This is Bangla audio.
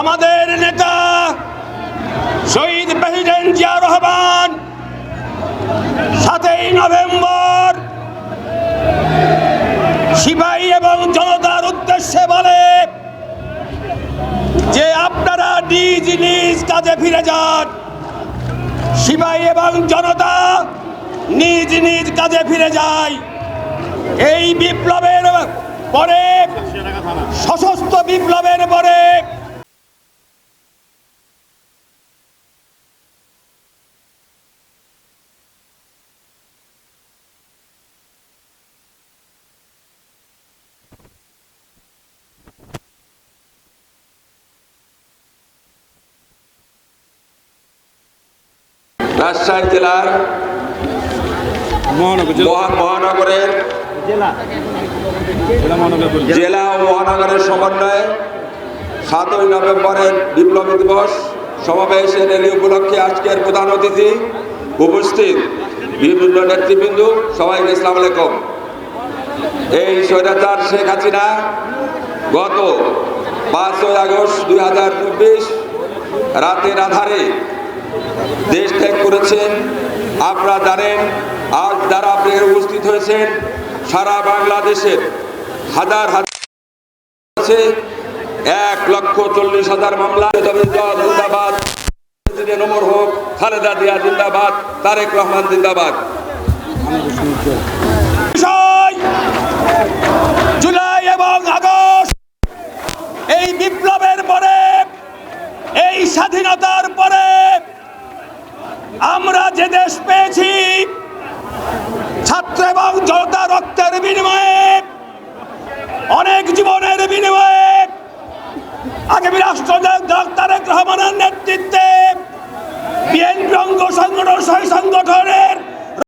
আমাদের নেতা শহীদ প্রেসিডেন্ট জিয়া রহমান, সাতই নভেম্বর সিপাহী এবং জনতার উদ্দেশ্যে বলে যে আপনারা নিজ নিজ কাজে ফিরে যান। সিপাহী এবং জনতা নিজ নিজ কাজে ফিরে যায়। এই বিপ্লবের পরে সশস্ত্র বিপ্লবের পরে। রাজশাহী জেলার মহানগরের জেলা। ও মহানগরের সমন্বয়ে সাতই নভেম্বরের বিপ্লবী দিবস সমাবেশের র্যালি উপলক্ষে আজকের প্রধান অতিথি উপস্থিত বিভিন্ন নেতৃবৃন্দ সবাইকে ইসলাম আলাইকুম। এই স্বৈরাচার শেখ হাসিনা গত পাঁচই আগস্ট দুই হাজার চব্বিশ রাতের আধারে দেশ ত্যাগ করেছেন। আপনারা জানেন, আজ যারা আপনি উপস্থিত হয়েছেন, সারা বাংলাদেশের হাজার হাজার এক লক্ষ চল্লিশ হাজার মামলা। জিন্দাবাদ। হোক জিন্দাবাদ রহমান জিন্দাবাদ। জুলাই এবং আগস্ট, এই বিপ্লবের পরে, এই স্বাধীনতার পরে আমরা যে দেশ পেয়েছি, ছাত্র এবং জনতা রক্তের বিনিময়ে, অনেক জীবনের বিনিময়ে, আগামী রাষ্ট্রদের তারেক রহমানের নেতৃত্বে